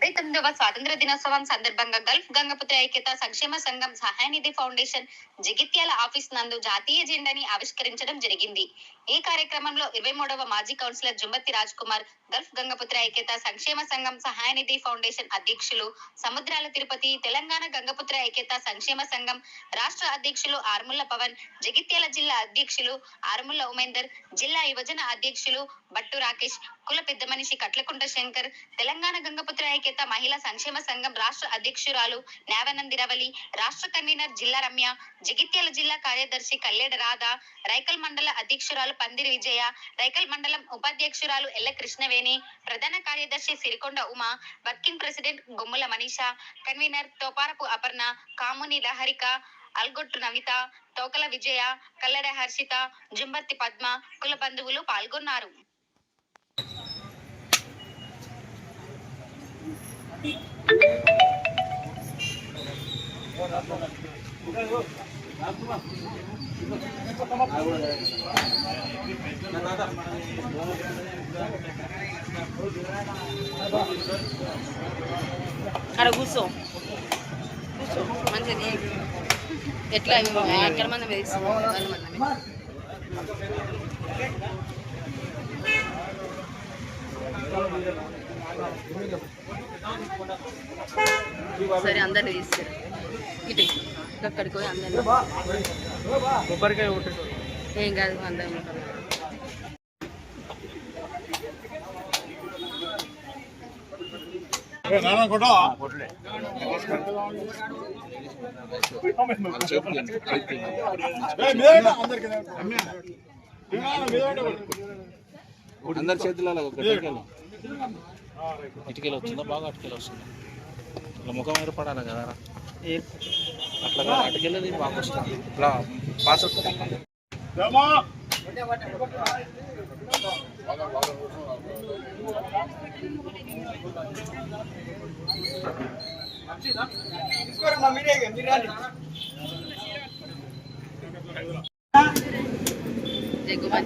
డెబ్బై తొమ్మిదవ స్వాతంత్ర దినోత్సవం సందర్భంగా గల్ఫ్ గంగపుత్ర ఐక్యత సంక్షేమ సంఘం సహాయనిధి ఫౌండేషన్ జగిత్యాల ఆఫీస్ నందు జాతీయ జెండాని ఆవిష్కరించడం జరిగింది. ఈ కార్యక్రమంలో ఇరవై మూడవ మాజీ కౌన్సిలర్ జుంబత్తి రాజ్ కుమార్ గల్ఫ్ గంగపుత్ర ఐక్యత సంక్షేమ సంఘం సహాయనిధి ఫౌండేషన్ అధ్యక్షులు సముద్రాల తిరుపతి తెలంగాణ గంగపుత్ర ఐక్యత సంక్షేమ సంఘం రాష్ట్ర అధ్యక్షులు ఆర్ముల్ల పవన్ జగిత్యాల జిల్లా అధ్యక్షులు ఆర్ముల్ల ఉమేందర్ జిల్లా యువజన అధ్యక్షులు బట్టు రాకేష్ కుల పెద్ద మనిషి కట్లకుంట శంకర్ తెలంగాణ గంగపుత్ర ఐక్యత మహిళా సంక్షేమ సంఘం రాష్ట్ర అధ్యక్షురాలు నావనందిరవలి రాష్ట్ర కన్వీనర్ జిల్లా రమ్య జగిత్యాల జిల్లా కార్యదర్శి కల్లేడ రాధ రైకల్ మండల అధ్యక్షురాలు పందిరి విజయ రైకల్ మండలం ఉపాధ్యక్షురాలు ఎల్ల కృష్ణవేణి ప్రధాన కార్యదర్శి Sirikonda Uma working president Gummula Manisha convener Thoparapu Aparna Kamuni Laharika Algottu Navitha Thokala Vijaya Kalleda Harshitha Jumbarthi Padma కుల బంధువులు పాల్గొన్నారు. అక్కడ కూర్చో. కూర్చో. మంచిది. ఎట్లా? ఎక్కడ మంది మీద ఇస్తాం? వాళ్ళ మంది మీద. సరే అందరిని తీస్తారు ఇటు అక్కడికి పోయి అందరిని కొబ్బరికాయ ఒకటి ఏం కాదు అందరం అందరి చేతులలో ఒక ఇటుకలు ఇటుకలు వస్తుందా బాగా అటుకలు వస్తుందా ఇట్లా ముఖం ఏర్పడాలి కదా అట్లా కాదు, అటుకెళ్ళది బాగా వస్తుంది ఇట్లా పాస్ వస్తుంది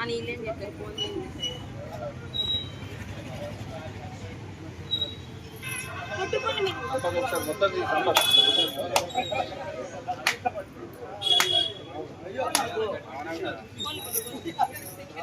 అని వీళ్ళేం చెప్పారు ఫోన్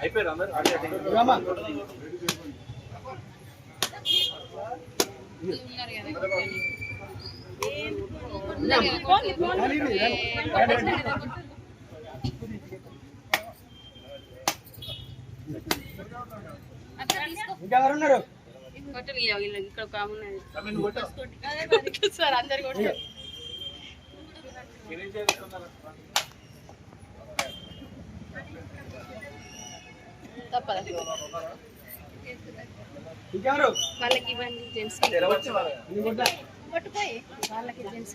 అయిపోయారు అందరు ఇంకెవరున్నారు? కొట్టలు ఇక్కడ ఒక ఉన్నది. సార్ అందరు కొట్టారు. వాళ్ళకి ఇవ్వండి జెంట్స్ పట్టుకోయి వాళ్ళకి జెంట్స్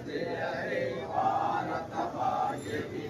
जय हरे भारत भाग्य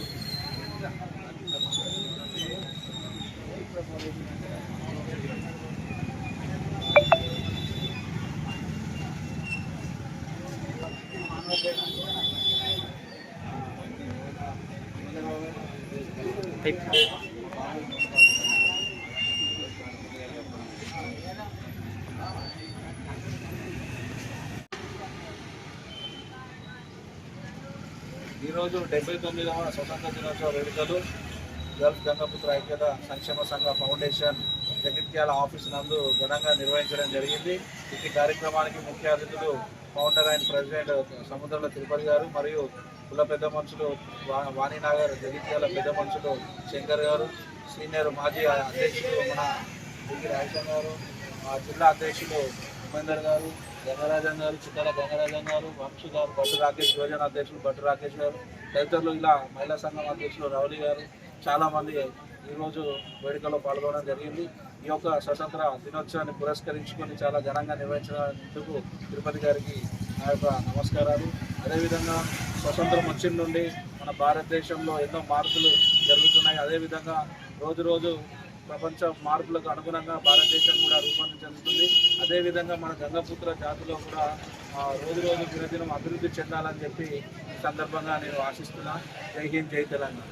ఈరోజు డెబ్బై తొమ్మిదవ స్వతంత్ర దినోత్సవ వేడుకలు గల్ఫ్ గంగపుత్ర ఐక్యత సంక్షేమ సంఘ ఫౌండేషన్ జగిత్యాల ఆఫీస్ నందు ఘనంగా నిర్వహించడం జరిగింది. ఈ కార్యక్రమానికి ముఖ్య అతిథులు ఫౌండర్ అండ్ ప్రెసిడెంట్ సముద్రంలో తిరుపతి గారు మరియు కుల పెద్ద మనుషులు వా- వాణినగర్ జగిత్యాల పెద్ద మనుషులు శంకర్ గారు సీనియర్ మాజీ అధ్యక్షులు మన దిగి రాజన్ గారు మా జిల్లా అధ్యక్షులు ఉపేందర్ గారు గంగరాజన్ గారు చిత్తల గంగరాజన్ గారు వంశీ గారు భట్టు రాకేష్ యువజన అధ్యక్షులు భట్టు రాకేష్ గారు తదితరులు ఇలా మహిళా సంఘం అధ్యక్షులు రౌలి గారు చాలామంది ఈరోజు వేడుకలో పాల్గొనడం జరిగింది. ఈ యొక్క స్వతంత్ర దినోత్సవాన్ని పురస్కరించుకొని చాలా ఘనంగా నిర్వహించినందుకు తిరుపతి గారికి నా యొక్క నమస్కారాలు. అదేవిధంగా స్వతంత్రం వచ్చిన నుండి మన భారతదేశంలో ఎన్నో మార్పులు జరుగుతున్నాయి. అదేవిధంగా రోజు రోజు ప్రపంచ మార్పులకు అనుగుణంగా భారతదేశం కూడా రూపొందించబడుతుంది అదేవిధంగా మన గంగపుత్ర జాతిలో కూడా రోజు రోజు దినదినం అభివృద్ధి చెందాలని చెప్పి సందర్భంగా నేను ఆశిస్తున్నా. జై హింద్ జై తెలంగాణ.